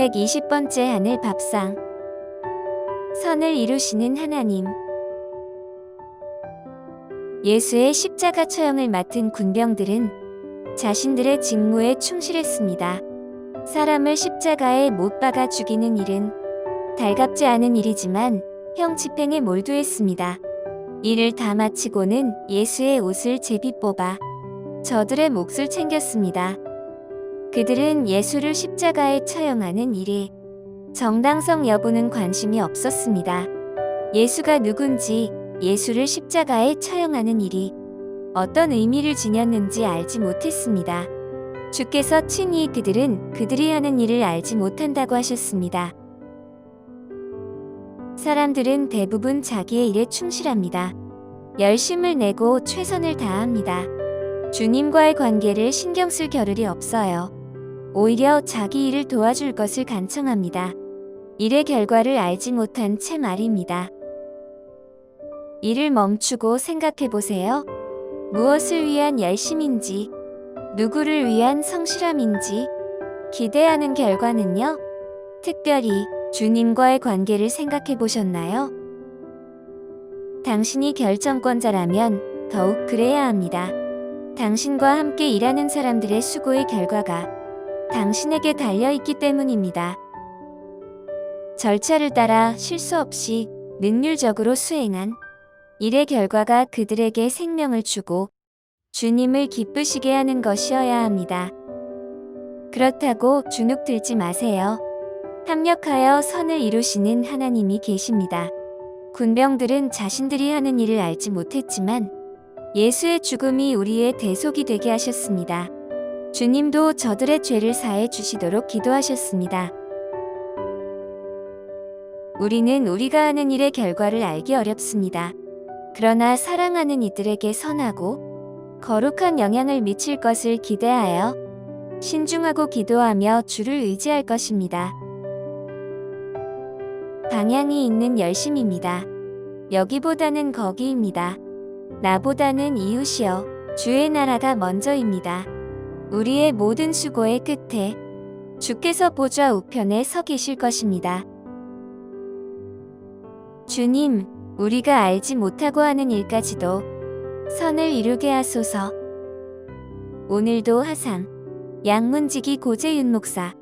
120번째 하늘 밥상 선을 이루시는 하나님 예수의 십자가 처형을 맡은 군병들은 자신들의 직무에 충실했습니다. 사람을 십자가에 못 박아 죽이는 일은 달갑지 않은 일이지만 형 집행에 몰두했습니다. 일을 다 마치고는 예수의 옷을 제비 뽑아 저들의 몫을 챙겼습니다. 그들은 예수를 십자가에 처형하는 일에 정당성 여부는 관심이 없었습니다. 예수가 누군지 예수를 십자가에 처형하는 일이 어떤 의미를 지녔는지 알지 못했습니다. 주께서 친히 그들은 그들이 하는 일을 알지 못한다고 하셨습니다. 사람들은 대부분 자기의 일에 충실합니다. 열심을 내고 최선을 다합니다. 주님과의 관계를 신경 쓸 겨를이 없어요. 오히려 자기 일을 도와줄 것을 간청합니다. 일의 결과를 알지 못한 채 말입니다. 일을 멈추고 생각해 보세요. 무엇을 위한 열심인지, 누구를 위한 성실함인지, 기대하는 결과는요? 특별히 주님과의 관계를 생각해 보셨나요? 당신이 결정권자라면 더욱 그래야 합니다. 당신과 함께 일하는 사람들의 수고의 결과가 당신에게 달려있기 때문입니다. 절차를 따라 실수 없이 능률적으로 수행한 일의 결과가 그들에게 생명을 주고 주님을 기쁘시게 하는 것이어야 합니다. 그렇다고 주눅 들지 마세요. 합력하여 선을 이루시는 하나님이 계십니다. 군병들은 자신들이 하는 일을 알지 못했지만 예수의 죽음이 우리의 대속이 되게 하셨습니다. 주님도 저들의 죄를 사해 주시도록 기도하셨습니다. 우리는 우리가 하는 일의 결과를 알기 어렵습니다. 그러나 사랑하는 이들에게 선하고 거룩한 영향을 미칠 것을 기대하여 신중하고 기도하며 주를 의지할 것입니다. 방향이 있는 열심입니다. 여기보다는 거기입니다. 나보다는 이웃이여 주의 나라가 먼저입니다. 우리의 모든 수고의 끝에 주께서 보좌 우편에 서 계실 것입니다. 주님, 우리가 알지 못하고 하는 일까지도 선을 이루게 하소서. 오늘도 하상 양문지기 고재윤 목사